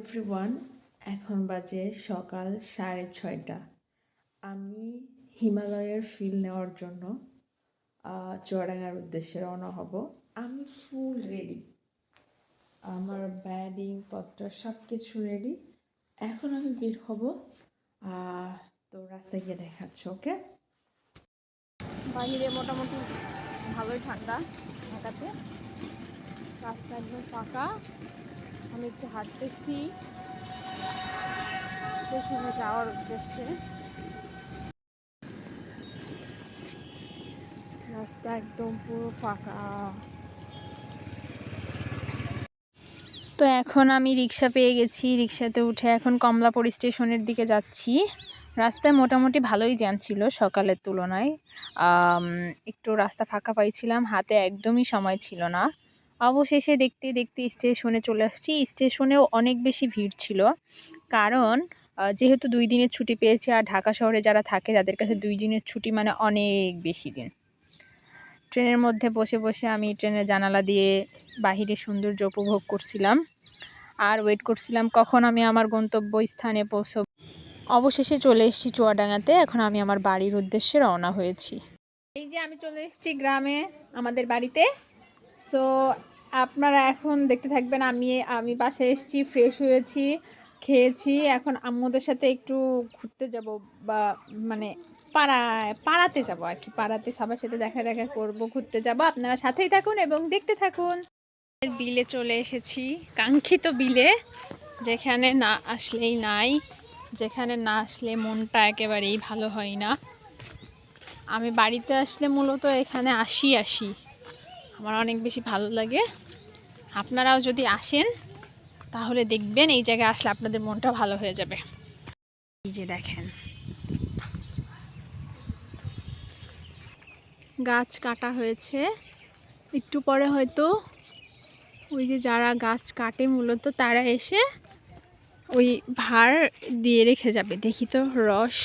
Everyone, এখন বাজে সকাল সাড়ে ছয়টা। আমি হিমালয়ের ফিল নেওয়ার জন্য চুয়াডাঙ্গার উদ্দেশ্যে রওনা হব। আমি ফুল রেডি আমার ব্যাডিং পত্র সব কিছু রেডি এখন আমি বের হব তো রাস্তায় গিয়ে দেখাচ্ছ, ওকে? বাইরে মোটামুটি ভালোই ঠান্ডা ঢাকাতে। রাস্তা একদম ফাঁকা। আমি একটু হাঁটতেছি। স্টেশনে যাওয়ার উদ্দেশ্যে। রাস্তা একদম পুরো ফাঁকা। তো এখন আমি রিক্সা পেয়ে গেছি। রিক্সাতে উঠে এখন কমলাপুর স্টেশনের দিকে যাচ্ছি। রাস্তায় মোটামুটি ভালোই জ্যাম ছিল সকালের তুলনায়। একটু রাস্তা ফাঁকা পাইছিলাম। হাতে একদমই সময় ছিল না। অবশেষে দেখতে দেখতে স্টেশনে চলে আসছি। স্টেশনেও অনেক বেশি ভিড় ছিল। কারণ যেহেতু দুই দিনের ছুটি পেয়েছি আর ঢাকা শহরে যারা থাকে তাদের কাছে দুই দিনের ছুটি মানে অনেক বেশি দিন। ট্রেনের মধ্যে বসে বসে আমি ট্রেনের জানালা দিয়ে বাহিরে সৌন্দর্য উপভোগ করছিলাম আর ওয়েট করছিলাম কখন আমি আমার গন্তব্য স্থানে পৌঁছব। অবশেষে চলে এসেছি চুয়াডাঙ্গাতে। এখন আমি আমার বাড়ির উদ্দেশ্যে রওনা হয়েছি। এই যে আমি চলে এসেছি গ্রামে, আমাদের বাড়িতে। সো আপনারা এখন দেখতে থাকবেন, আমি আমি বাসায় এসেছি ফ্রেশ হয়েছি, খেয়েছি। এখন আম্মুদের সাথে একটু ঘুরতে যাব বা মানে পাড়ায় পাড়াতে যাব আর কি। পাড়াতে সবার সাথে দেখা দেখা করব, ঘুরতে যাব। আপনারা সাথেই থাকুন এবং দেখতে থাকুন। বিলে চলে এসেছি, কাঙ্ক্ষিত বিলে, যেখানে না আসলেই নাই, যেখানে না আসলে মনটা একেবারেই ভালো হয় না। আমি বাড়িতে আসলে মূলত এখানে আসি আসি। আমার অনেক বেশি ভালো লাগে। আপনারাও যদি আসেন তাহলে দেখবেন এই জায়গায় আসলে আপনাদের মনটা ভালো হয়ে যাবে। এই যে দেখেন। গাছ কাটা হয়েছে। একটু পরে হয়তো ওই যে যারা গাছ কাটে মূলত তারা এসে ওই ভার দিয়ে রেখে যাবে। দেখি তো রস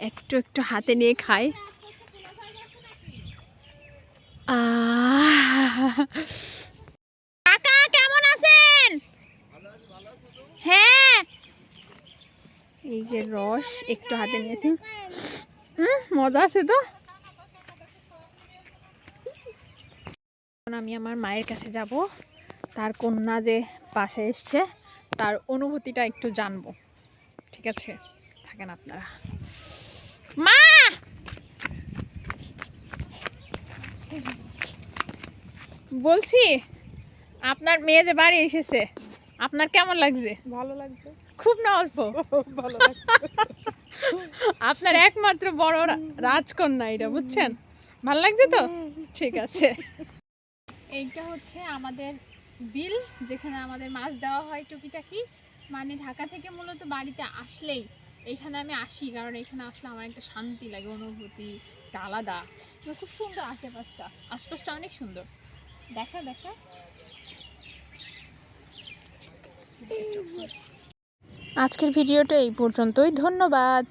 একটু একটু হাতে নিয়ে আহ! কাকা, কেমন আছেন? হ্যাঁ। এই যে রস একটু হাতে নিয়েছি। মজা আছে তো? আমি আমার মায়ের কাছে যাব। তার কন্যা যে পাশে এসছে, তার অনুভূতিটা একটু জানব। ঠিক আছে? থাকেন আপনারা। মা! বলছি আপনার মেয়ে যে বাড়ি এসেছে আপনার কেমন লাগছে? ভালো লাগছে। খুব না অল্প? ভালো আপনার একমাত্র বড় রাজকন্যা এটা বুঝছেন? ভালো লাগছে তো? ঠিক আছে। এইটা হচ্ছে আমাদের বিল যেখানে আমাদের মাছ দেওয়া হয় টুকিটাকি। মানে ঢাকা থেকে মূলত বাড়িতে আসলেই এখানে আমি আসি কারণ এখানে আসলে আমার একটা শান্তি লাগে অনুভূতি আলাদা। খুব সুন্দর আশেপাশটা আশপাশটা অনেক সুন্দর। দেখা দেখা। আজকের ভিডিওটা এই পর্যন্তই। ধন্যবাদ।